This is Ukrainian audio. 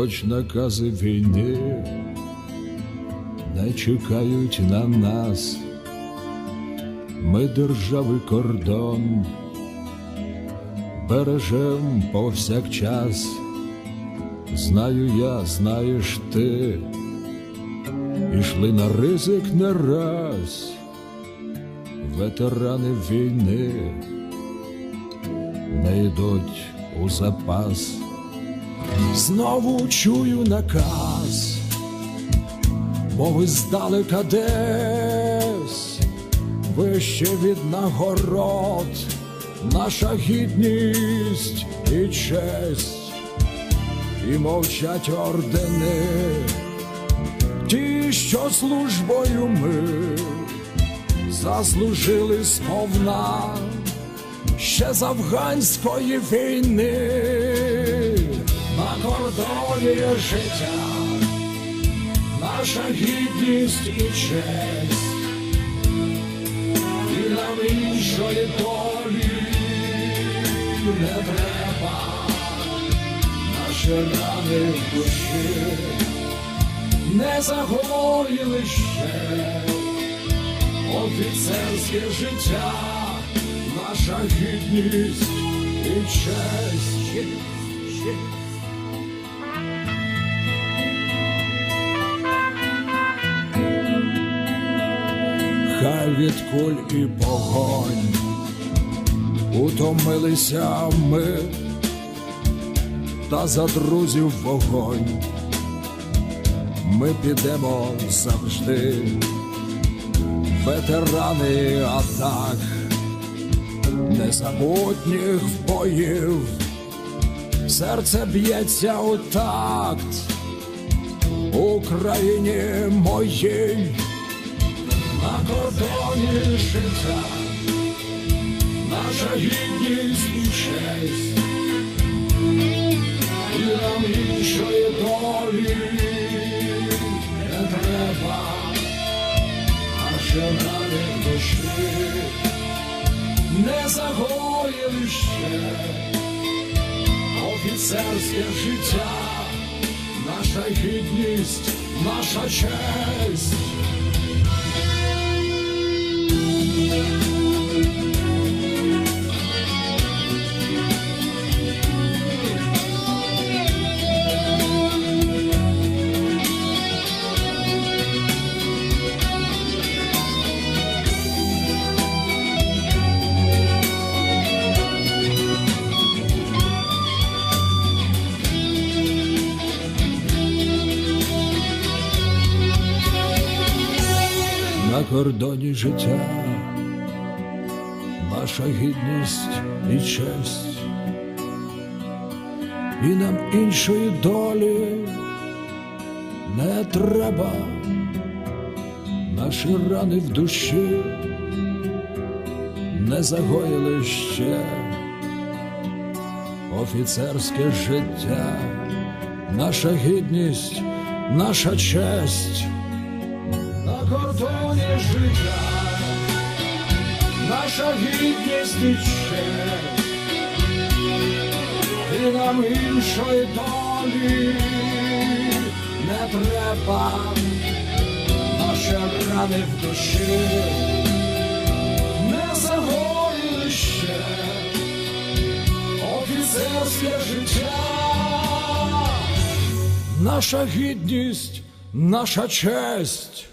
хоч накази війни не чекають на нас, ми держави кордон, бережем повсякчас, знаю я, знаєш ти, ішли на ризик не раз, ветерани війни не йдуть у запас. Знову чую наказ, мови здалека десь, вище від нагород, наша гідність і честь, і мовчать ордени, ті, що службою ми заслужили сповна. Ще з афганської війни кордоні життя, наша гідність і честь, і нам іншої долі не треба, наші рани в душі не загоїли ще. Офіцерське життя, наша гідність і честь. Від куль і погонь. Утомилися ми, та за друзів вогонь. Ми підемо завжди. Ветерани атак, незабутніх боїв, серце б'ється у такт. Україні моїй на кордоні життя, наша гідність і честь, і нам іншої долі не треба наші рани в душі не загоїли ще офіцерське життя, наша гідність, наша честь. На кордоні життя, наша гідність і честь, і нам іншої долі не треба, наші рани в душі не загоїли ще. Офіцерське життя, наша гідність, наша честь. На кордоні життя, наша гідність і честь, і нам іншої долі не треба, наші рани в душі не загоїли ще. Офіцерське життя, наша гідність, наша честь.